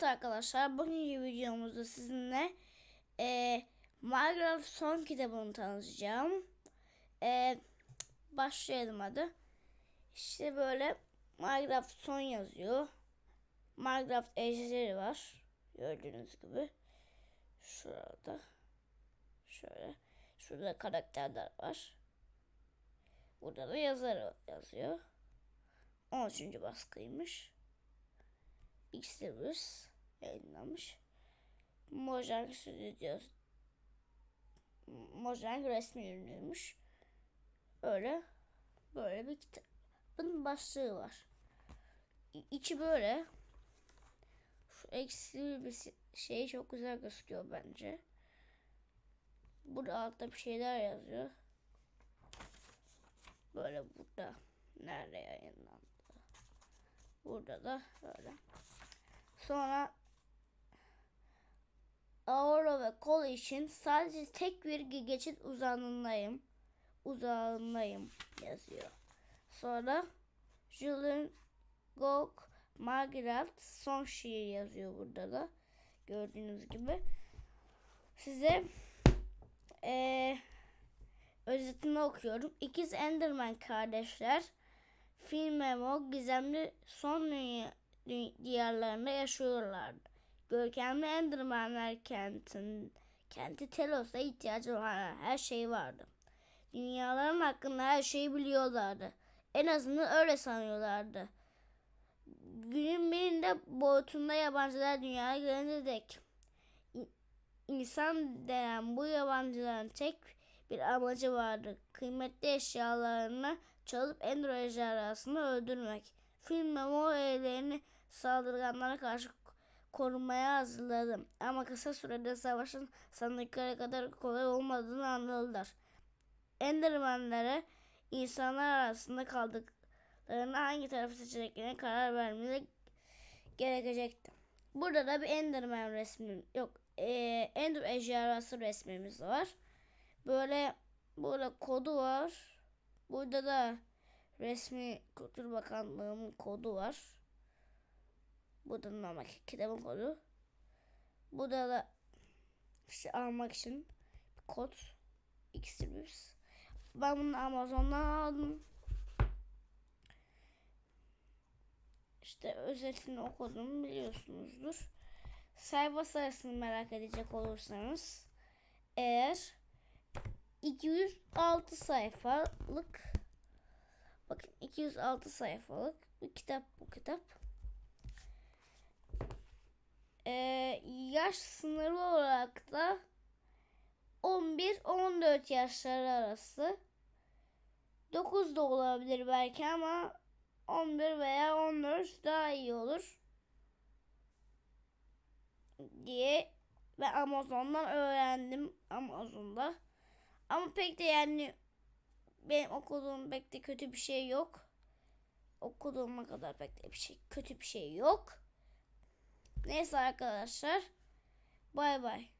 Evet arkadaşlar bugünkü videomuzda sizinle e, Minecraft son kitabını tanıtacağım. E, başlayalım hadi. İşte böyle Minecraft son yazıyor. Minecraft ejderi var. Gördüğünüz gibi. Şurada. Şöyle. Şurada karakterler var. Burada da yazar yazıyor. 13. baskıymış. Xlibris yayınlamış. Mojang Studios Mojang resmi ürünüymüş. Öyle böyle bir kitabın başlığı var. İçi böyle. Şu eksi bir şey çok güzel gözüküyor bence. Burada altta bir şeyler yazıyor. Böyle burada. Nerede yayınlandı? Burada da böyle. Sonra Aurora ve kol için sadece tek bir geçit uzanındayım. Uzağındayım yazıyor. Sonra Julian Gok Margaret son şiir yazıyor burada da. Gördüğünüz gibi. Size eee özetini okuyorum. İkiz Enderman kardeşler Film Memo gizemli son dünya, dü- diyarlarında yaşıyorlardı. Görkemli Endermanler kentin, kenti Telos'ta ihtiyacı olan her şey vardı. Dünyaların hakkında her şeyi biliyorlardı. En azından öyle sanıyorlardı. Günün birinde boyutunda yabancılar dünyaya gelene dek insan denen bu yabancıların tek bir amacı vardı. Kıymetli eşyalarını çalıp Endro ejderhasını öldürmek. Film Memo evlerini saldırganlara karşı korumaya hazırladı. Ama kısa sürede savaşın sandıkları kadar kolay olmadığını anladılar. Endermanlere insanlar arasında kaldıklarını hangi tarafı seçeceklerine karar vermeleri gerekecekti. Burada da bir Enderman resmi yok. eee Ender ejderhası resmimiz var. Böyle burada kodu var. Burada da resmi Kültür Bakanlığı'nın kodu var. Bu da kitabın kodu. Burada da işte almak için bir kod Xtribus. Ben bunu Amazon'dan aldım. İşte özetini okudum biliyorsunuzdur. Sayfa sayısını merak edecek olursanız eğer 206 sayfalık bakın 206 sayfalık bir kitap bu kitap. Ee, yaş sınırı olarak da 11-14 yaşları arası 9 da olabilir belki ama 11 veya 14 daha iyi olur diye ve Amazon'dan öğrendim Amazon'da. Ama pek de yani benim okuduğum pek de kötü bir şey yok. Okuduğuma kadar pek de bir şey kötü bir şey yok. Neyse arkadaşlar. Bay bay.